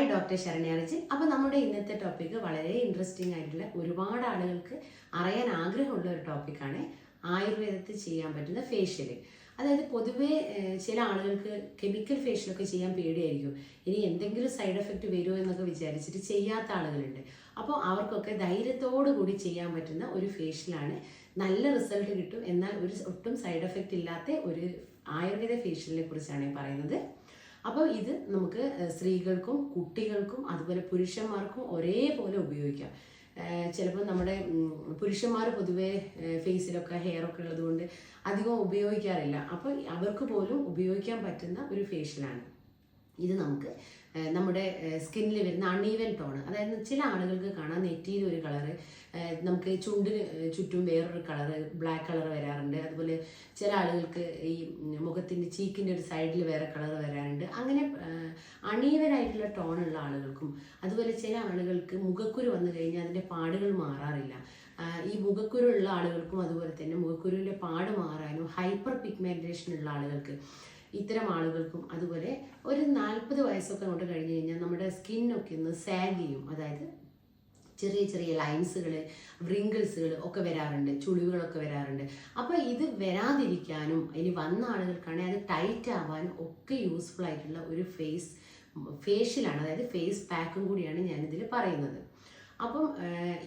Hi doctor ശരണ്യാറിച്ച് അപ്പോൾ നമ്മുടെ ഇന്നത്തെ ടോപ്പിക് വളരെ ഇൻട്രസ്റ്റിംഗ് ആയിട്ടുള്ള ഒരുപാട് ആളുകൾക്ക് അറിയാൻ ആഗ്രഹമുള്ള ഒരു ടോപ്പിക്കാണ് ആയുർവേദത്തിൽ ചെയ്യാൻ പറ്റുന്ന ഫേഷ്യൽ അതായത് പൊതുവേ ചില ആളുകൾക്ക് കെമിക്കൽ ഫേഷ്യലൊക്കെ ചെയ്യാൻ പേടിയായിരിക്കും. ഇനി എന്തെങ്കിലും സൈഡ് എഫക്റ്റ് വരുമോ എന്നൊക്കെ വിചാരിച്ചിട്ട് ചെയ്യാത്ത ആളുകളുണ്ട്. അപ്പോൾ അവർക്കൊക്കെ ധൈര്യത്തോടു കൂടി ചെയ്യാൻ പറ്റുന്ന ഒരു ഫേഷ്യലാണ് നല്ല റിസൾട്ട് കിട്ടും. എന്നാൽ ഒരു ഒട്ടും സൈഡ് എഫക്റ്റ് ഇല്ലാത്ത ഒരു ആയുർവേദ ഫേഷ്യലിനെ കുറിച്ചാണ് പറയുന്നത്. അപ്പോൾ ഇത് നമുക്ക് സ്ത്രീകൾക്കും കുട്ടികൾക്കും അതുപോലെ പുരുഷന്മാർക്കും ഒരേപോലെ ഉപയോഗിക്കാം. ചിലപ്പോൾ നമ്മുടെ പുരുഷന്മാർ പൊതുവേ ഫേസിലൊക്കെ ഹെയർ ഒക്കെ ഉള്ളതുകൊണ്ട് അധികം ഉപയോഗിക്കാറില്ല. അപ്പോൾ അവർക്ക് പോലും ഉപയോഗിക്കാൻ പറ്റുന്ന ഒരു ഫേഷ്യലാണ്. ഇത് നമുക്ക് നമ്മുടെ സ്കിന്നിൽ വരുന്ന അണീവൻ ടോൺ അതായത് ചില ആളുകൾക്ക് കാണാൻ നെറ്റിയിൽ ഒരു കളറ് നമുക്ക് ചുണ്ടിന് ചുറ്റും വേറൊരു കളറ് ബ്ലാക്ക് കളർ വരാറുണ്ട്. അതുപോലെ ചില ആളുകൾക്ക് ഈ മുഖത്തിന്റെ ചീക്കിന്റെ ഒരു സൈഡിൽ വേറെ കളർ വരാറുണ്ട്. അങ്ങനെ അണീവനായിട്ടുള്ള ടോൺ ഉള്ള ആളുകൾക്കും അതുപോലെ ചില ആളുകൾക്ക് മുഖക്കുരു വന്നു കഴിഞ്ഞാൽ അതിന്റെ പാടുകൾ മാറാറില്ല. ഈ മുഖക്കുരു ഉള്ള ആളുകൾക്കും അതുപോലെ തന്നെ മുഖക്കുരുവിന്റെ പാട് മാറാനും ഹൈപ്പർ പിഗ്മെന്റേഷൻ ഉള്ള ആളുകൾക്ക് ഇത്തരം ആളുകൾക്കും അതുപോലെ ഒരു നാൽപ്പത് വയസ്സൊക്കെ കൊണ്ട് കഴിഞ്ഞ് കഴിഞ്ഞാൽ നമ്മുടെ സ്കിന്നൊക്കെ ഒന്ന് സാഗ് ചെയ്യും. അതായത് ചെറിയ ചെറിയ ലൈൻസുകൾ റിങ്കിൾസുകൾ ഒക്കെ വരാറുണ്ട് ചുളിവുകളൊക്കെ വരാറുണ്ട്. അപ്പോൾ ഇത് വരാതിരിക്കാനും ഇനി വന്ന ആളുകൾക്കാണെങ്കിൽ അത് ടൈറ്റ് ആവാനും ഒക്കെ യൂസ്ഫുൾ ആയിട്ടുള്ള ഒരു ഫേസ് ഫേഷ്യലാണ് അതായത് ഫേസ് പാക്കും കൂടിയാണ് ഞാനിതിൽ പറയുന്നത്. അപ്പം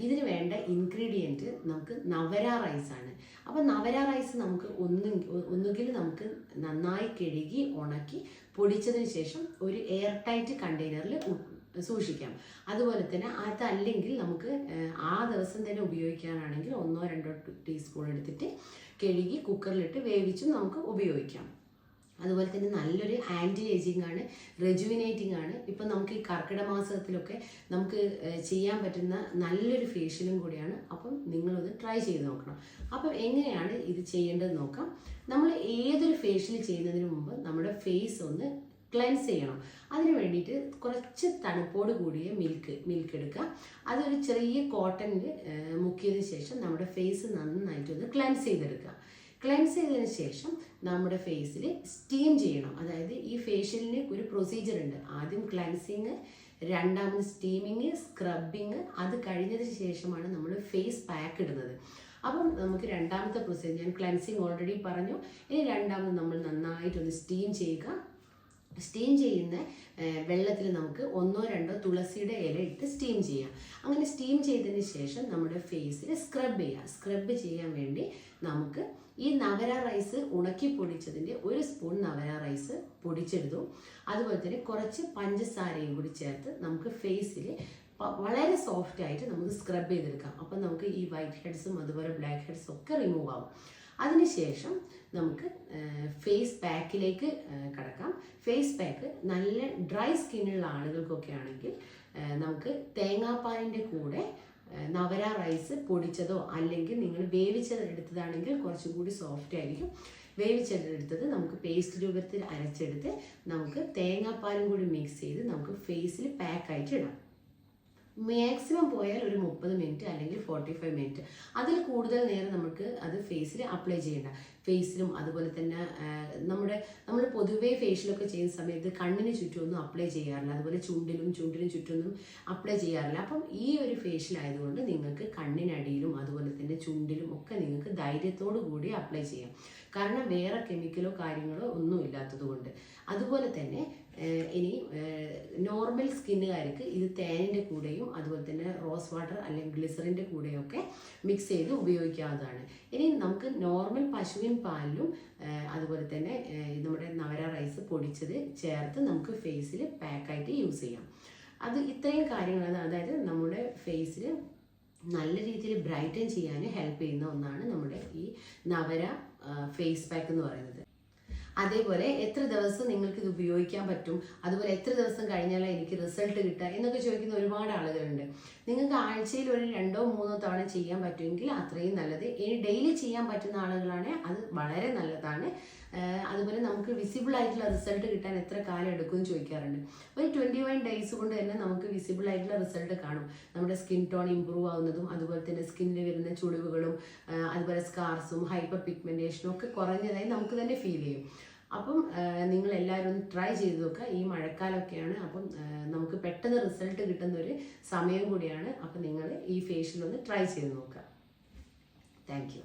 ഇതിന് വേണ്ട ഇൻഗ്രീഡിയന്റ് നമുക്ക് നവര റൈസാണ് അപ്പം നവര റൈസ് നമുക്ക് ഒന്ന് ഒന്നുകിൽ നമുക്ക് നന്നായി കഴുകി ഉണക്കി പൊടിച്ചതിന് ശേഷം ഒരു എയർ ടൈറ്റ് കണ്ടെയ്നറിൽ സൂക്ഷിക്കാം. അതുപോലെ തന്നെ അതല്ലെങ്കിൽ നമുക്ക് ആ ദിവസം തന്നെ ഉപയോഗിക്കാനാണെങ്കിൽ ഒന്നോ രണ്ടോ ടീസ്പൂൺ എടുത്തിട്ട് കഴുകി കുക്കറിലിട്ട് വേവിച്ചും നമുക്ക് ഉപയോഗിക്കാം. അതുപോലെ തന്നെ നല്ലൊരു ആന്റി ഏജിങ് ആണ് റെജുവിനേറ്റിംഗ് ആണ്. ഇപ്പം നമുക്ക് ഈ കർക്കിടക മാസത്തിലൊക്കെ നമുക്ക് ചെയ്യാൻ പറ്റുന്ന നല്ലൊരു ഫേഷ്യലും കൂടിയാണ്. അപ്പം നിങ്ങളത് ട്രൈ ചെയ്ത് നോക്കണം. അപ്പം എങ്ങനെയാണ് ഇത് ചെയ്യേണ്ടത് നോക്കാം. നമ്മൾ ഏതൊരു ഫേഷ്യൽ ചെയ്യുന്നതിന് മുമ്പ് നമ്മുടെ ഫേസ് ഒന്ന് ക്ലെൻസ് ചെയ്യണം. അതിന് വേണ്ടിയിട്ട് കുറച്ച് തണുപ്പോട് കൂടിയ മിൽക്ക് മിൽക്ക് എടുക്കുക. അതൊരു ചെറിയ കോട്ടണിൽ മുക്കിയതിന് ശേഷം നമ്മുടെ ഫേസ് നന്നായിട്ടൊന്ന് ക്ലെൻസ് ചെയ്തെടുക്കുക. ക്ലെൻസ് ചെയ്തതിന് ശേഷം നമ്മുടെ ഫേസിൽ സ്റ്റീം ചെയ്യണം. അതായത് ഈ ഫേഷ്യലിന് ഒരു പ്രൊസീജിയർ ഉണ്ട്. ആദ്യം ക്ലെൻസിങ് രണ്ടാമത് സ്റ്റീമിങ് സ്ക്രബിങ് അത് കഴിഞ്ഞതിന് ശേഷമാണ് നമ്മൾ ഫേസ് പാക്ക് ഇടുന്നത്. അപ്പം നമുക്ക് രണ്ടാമത്തെ പ്രൊസീജിയർ ഞാൻ ക്ലെൻസിങ് ഓൾറെഡി പറഞ്ഞു. ഇനി രണ്ടാമത് നമ്മൾ നന്നായിട്ടൊന്ന് സ്റ്റീം ചെയ്യുക. സ്റ്റീം ചെയ്യുന്ന വെള്ളത്തിൽ നമുക്ക് ഒന്നോ രണ്ടോ തുളസിയുടെ ഇല ഇട്ട് സ്റ്റീം ചെയ്യാം. അങ്ങനെ സ്റ്റീം ചെയ്തതിന് ശേഷം നമ്മുടെ ഫേസിൽ സ്ക്രബ് ചെയ്യാം. സ്ക്രബ് ചെയ്യാൻ വേണ്ടി നമുക്ക് ഈ നവര റൈസ് ഉണക്കി പൊടിച്ചതിന്റെ ഒരു സ്പൂൺ നവര റൈസ് പൊടിച്ചെടുത്തു. അതുപോലെ തന്നെ കുറച്ച് പഞ്ചസാരയും കൂടി ചേർത്ത് നമുക്ക് ഫേസിൽ വളരെ സോഫ്റ്റ് ആയിട്ട് നമുക്ക് സ്ക്രബ് ചെയ്തെടുക്കാം. അപ്പം നമുക്ക് ഈ വൈറ്റ് ഹെഡ്സും അതുപോലെ ബ്ലാക്ക് ഹെഡ്സും ഒക്കെ റിമൂവ് ആവും. അതിനുശേഷം നമുക്ക് ഫേസ് പാക്കിലേക്ക് കടക്കാം. ഫേസ് പാക്ക് നല്ല ഡ്രൈ സ്കിന്നുള്ള ആളുകൾക്കൊക്കെ ആണെങ്കിൽ നമുക്ക് തേങ്ങാപ്പാലിന്റെ കൂടെ നവര റൈസ് പൊടിച്ചതോ അല്ലെങ്കിൽ നിങ്ങൾ വേവിച്ചത് എടുത്തതാണെങ്കിൽ കുറച്ചും കൂടി സോഫ്റ്റ് ആയിരിക്കും വേവിച്ചെടുത്തത് നമുക്ക് പേസ്റ്റ് രൂപത്തിൽ അരച്ചെടുത്ത് നമുക്ക് തേങ്ങാപ്പാലും കൂടി മിക്സ് ചെയ്ത് നമുക്ക് ഫേസിൽ പാക്കായിട്ട് ഇടാം. മാക്സിമം പോയാൽ ഒരു മുപ്പത് മിനിറ്റ് അല്ലെങ്കിൽ ഫോർട്ടി ഫൈവ് മിനിറ്റ് അതിൽ കൂടുതൽ നേരം നമുക്ക് അത് ഫേസിൽ അപ്ലൈ ചെയ്യേണ്ട. ഫേസിലും അതുപോലെ തന്നെ നമ്മുടെ നമ്മൾ പൊതുവേ ഫേഷ്യലൊക്കെ ചെയ്യുന്ന സമയത്ത് കണ്ണിന് ചുറ്റുമൊന്നും അപ്ലൈ ചെയ്യാറില്ല. അതുപോലെ ചുണ്ടിലും ചുണ്ടിനും ചുറ്റൊന്നും അപ്ലൈ ചെയ്യാറില്ല. അപ്പം ഈ ഒരു ഫേഷ്യൽ ആയതുകൊണ്ട് നിങ്ങൾക്ക് കണ്ണിനടിയിലും അതുപോലെ തന്നെ ചുണ്ടിലും ഒക്കെ നിങ്ങൾക്ക് ധൈര്യത്തോടു കൂടി അപ്ലൈ ചെയ്യാം. കാരണം വേറെ കെമിക്കലോ കാര്യങ്ങളോ ഒന്നും ഇല്ലാത്തതുകൊണ്ട്. അതുപോലെ തന്നെ ഇനി നോർമൽ സ്കിന്നുകാർക്ക് ഇത് തേനിന്റെ കൂടെയും അതുപോലെ തന്നെ റോസ് വാട്ടർ അല്ലെങ്കിൽ ഗ്ലിസറിന്റെ കൂടെയൊക്കെ മിക്സ് ചെയ്ത് ഉപയോഗിക്കാവുന്നതാണ്. ഇനി നമുക്ക് നോർമൽ പശുവിൻ പാലിലും അതുപോലെ തന്നെ നമ്മുടെ നവര റൈസ് പൊടിച്ചത് ചേർത്ത് നമുക്ക് ഫേസിൽ പാക്കായിട്ട് യൂസ് ചെയ്യാം. അത് ഇത്രയും കാര്യങ്ങളാണ്. അതായത് നമ്മുടെ ഫേസിൽ നല്ല രീതിയിൽ ബ്രൈറ്റൻ ചെയ്യാൻ ഹെൽപ്പ് ചെയ്യുന്ന ഒന്നാണ് നമ്മുടെ ഈ നവര ഫേസ് പാക്ക് എന്ന് പറയുന്നത്. അതേപോലെ എത്ര ദിവസം നിങ്ങൾക്ക് ഇത് ഉപയോഗിക്കാൻ പറ്റും? അതുപോലെ എത്ര ദിവസം കഴിഞ്ഞാലേ എനിക്ക് റിസൾട്ട് കിട്ടുക? എന്നൊക്കെ ചോദിക്കുന്ന ഒരുപാട് ആളുകളുണ്ട്. നിങ്ങൾക്ക് ആഴ്ചയിൽ ഒരു രണ്ടോ മൂന്നോ തവണ ചെയ്യാൻ പറ്റുമെങ്കിൽ അത്രയും നല്ലത്. ഇനി ഡെയിലി ചെയ്യാൻ പറ്റുന്ന ആളുകളാണ് അത് വളരെ നല്ലതാണ്. അതുപോലെ നമുക്ക് വിസിബിൾ ആയിട്ടുള്ള റിസൾട്ട് കിട്ടാൻ എത്ര കാലം എടുക്കും എന്ന് ചോദിക്കാറുണ്ട്. ഒരു ട്വന്റി വൺ ഡേയ്സ് കൊണ്ട് തന്നെ നമുക്ക് വിസിബിൾ ആയിട്ടുള്ള റിസൾട്ട് കാണും. നമ്മുടെ സ്കിൻ ടോൺ ഇമ്പ്രൂവ് ആവുന്നതും അതുപോലെ തന്നെ സ്കിന്നിൽ വരുന്ന ചുളിവുകളും അതുപോലെ സ്കാർസും ഹൈപ്പർ പിഗ്മെന്റേഷനും ഒക്കെ കുറഞ്ഞതായി നമുക്ക് തന്നെ ഫീൽ ചെയ്യും. അപ്പം നിങ്ങൾ എല്ലാവരും ഒന്ന് ട്രൈ ചെയ്ത് നോക്കുക. ഈ മഴക്കാലമൊക്കെയാണ്. അപ്പം നമുക്ക് പെട്ടെന്ന് റിസൾട്ട് കിട്ടുന്ന ഒരു സമയം കൂടിയാണ്. അപ്പം നിങ്ങൾ ഈ ഫേഷ്യൽ ഒന്ന് ട്രൈ ചെയ്ത് നോക്കുക. താങ്ക്